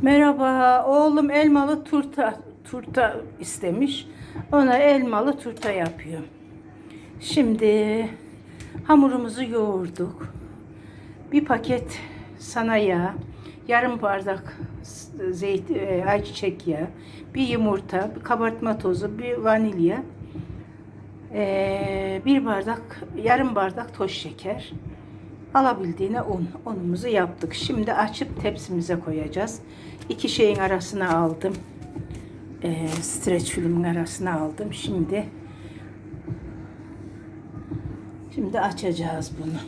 Merhaba, oğlum elmalı turta turta istemiş. Ona elmalı turta yapıyorum. Şimdi hamurumuzu yoğurduk. Bir paket sana yağ, yarım bardak zeyt, e, ayçiçek yağı, bir yumurta, bir kabartma tozu, bir vanilya, e, bir bardak, yarım bardak toz şeker, alabildiğine un. Unumuzu yaptık. Şimdi açıp tepsimize koyacağız. İki şeyin arasına aldım. E, streç filmin arasına aldım. Şimdi şimdi açacağız bunu.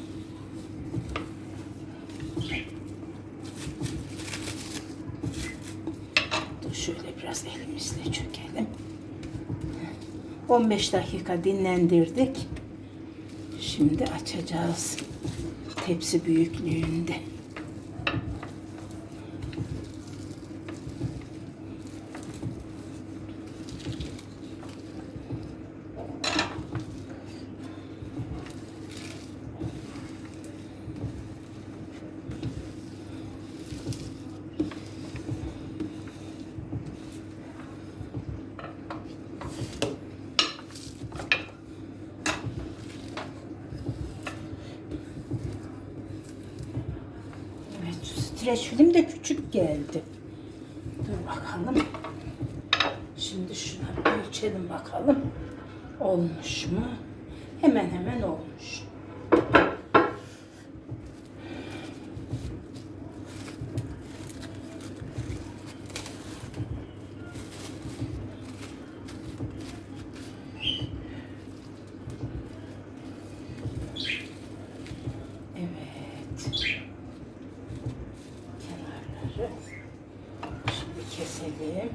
Dur şöyle biraz elimizle çökelim. 15 dakika dinlendirdik. Şimdi açacağız. Tepsi büyüklüğünde. Evet, şu streç film de küçük geldi. Dur bakalım. Şimdi şuna ölçelim bakalım. Olmuş mu? Hemen hemen olmuş. Evet. Kenarları şimdi keselim.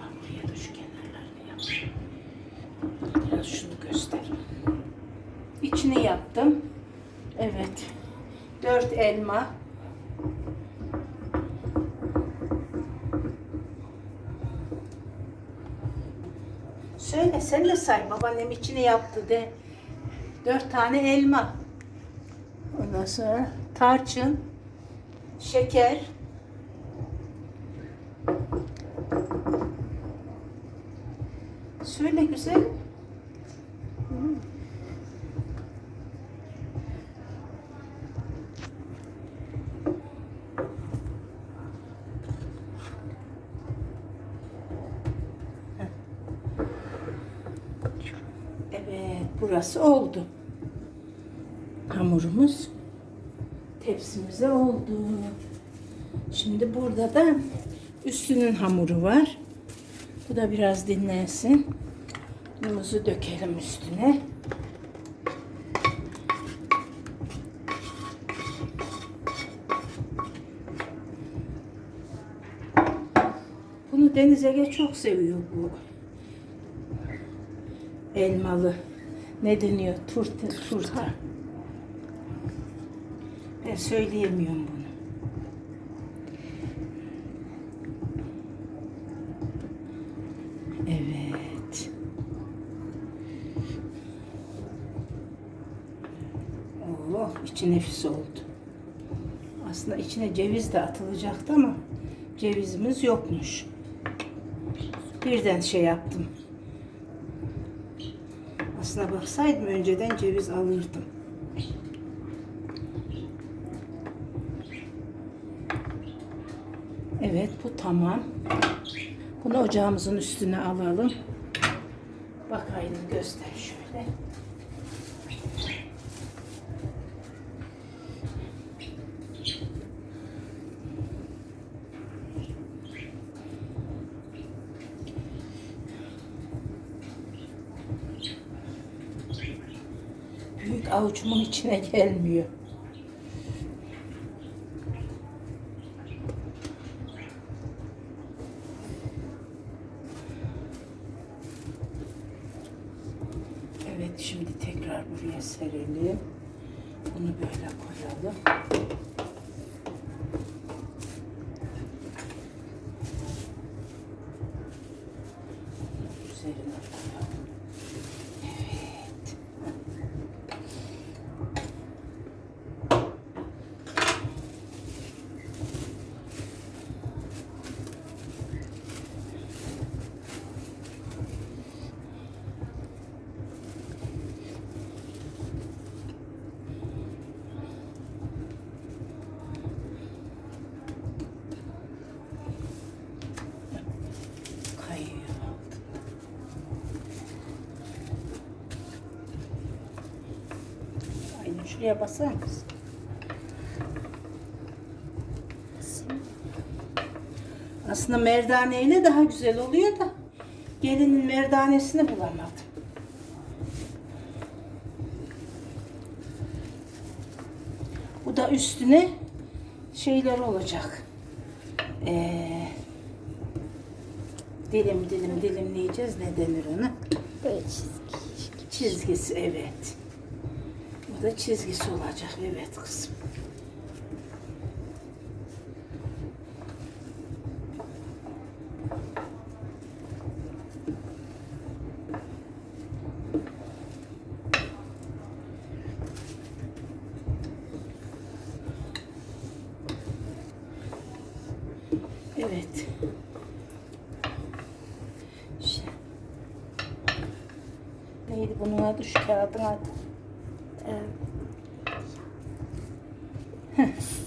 Bak buraya da şu kenarlarını yapayım. Biraz şunu göster. İçini yaptım. Evet. Dört elma. Söyle sen de say. Babaannem içini yaptı de. Dört tane elma. Ondan sonra tarçın, şeker, Söyle güzel. Evet, burası oldu. Hamurumuz tepsimize oldu. Şimdi burada da üstünün hamuru var. Bu da biraz dinlensin. Unumuzu dökelim üstüne. Bunu Deniz Ege çok seviyor bu. Elmalı. Ne deniyor? Turta. Turta. Ben söyleyemiyorum bunu. Evet. Oh, içi nefis oldu. Aslında içine ceviz de atılacaktı ama cevizimiz yokmuş. Birden şey yaptım. Aslına baksaydım önceden ceviz alırdım. Evet bu tamam. Bunu ocağımızın üstüne alalım. Bakayım göster şöyle. Avucumun içine gelmiyor. Evet şimdi tekrar buraya serelim. Bunu böyle koyalım. Üzerine koyalım. Evet. Kayıyor. Aynen şuraya basar mısın? Aslında merdaneyle daha güzel oluyor da gelinin merdanesini bulamadım. Bu da üstüne şeyler olacak. Ee, dilim dilim dilimleyeceğiz. Ne denir ona? Böyle çizgi. Çizgisi evet. Da çizgisi olacak. Evet kızım. Evet. Şey. Neydi bunun adı? Şu kağıdın adı.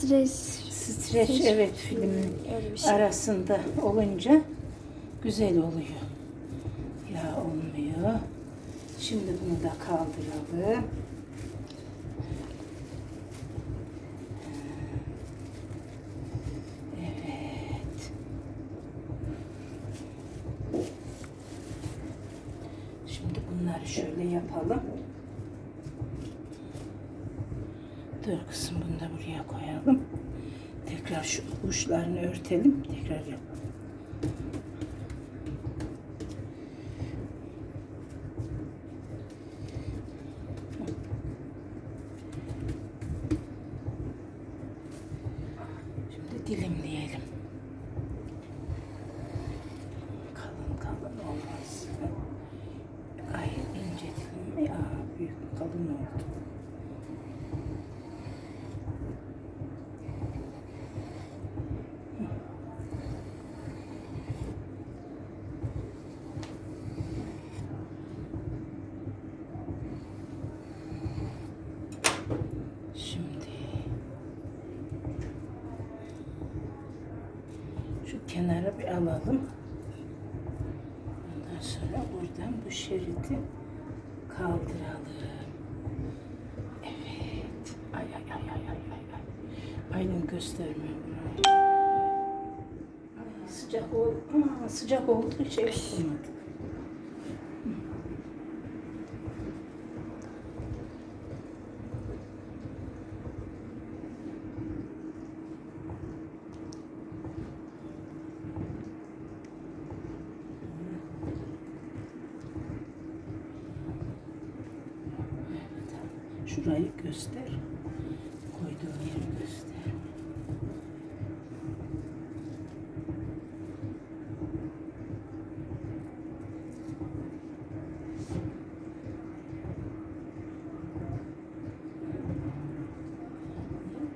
Stres. Streç evet filmin Öyle bir şey. arasında olunca güzel oluyor. Ya olmuyor. Şimdi bunu da kaldıralım. Evet. Şimdi bunları şöyle yapalım. Dur kızım bunu da buraya koyalım. Tekrar şu uçlarını örtelim. Tekrar yapalım. Şimdi dilimleyelim. Kalın kalın olmaz. Ay ince dilim. Ya büyük kalın oldu. Şimdi şu kenara bir alalım. Ondan sonra buradan bu şeridi kaldıralım. Evet. Ay ay ay ay ay ay. ay. Aynen göstermiyor bunu. Ay, sıcak oldu. Aa, sıcak oldu. Şey yapamadık. Şurayı göster. Koyduğum yeri göster.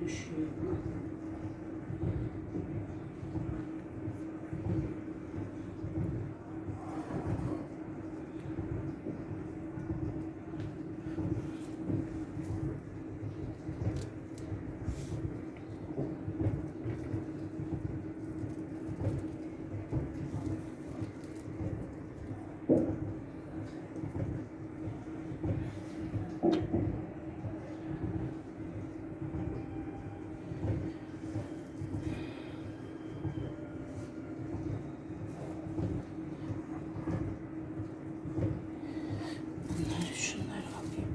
Düşüyor. Bunları şunları alayım.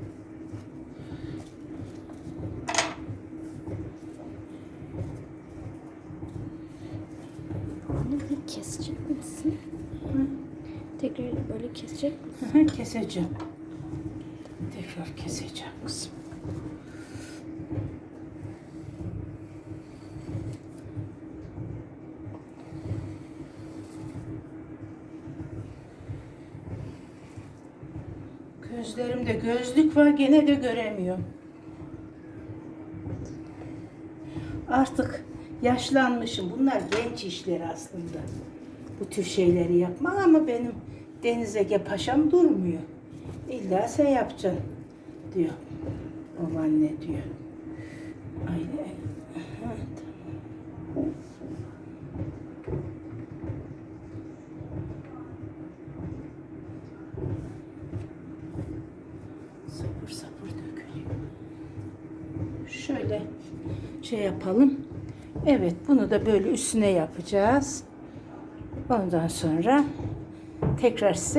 Bunu bir kesecek misin? Tekrar böyle kesecek misin? Keseceğim. Tekrar keseceğim kızım. Gözlerimde gözlük var gene de göremiyorum. Artık yaşlanmışım. Bunlar genç işleri aslında. Bu tür şeyleri yapmak ama benim Deniz Paşam durmuyor. İlla sen yapacaksın diyor. Babaanne diyor. Aynen. Sabır sabır dökülüyor. Şöyle şey yapalım. Evet bunu da böyle üstüne yapacağız. Ondan sonra tekrar size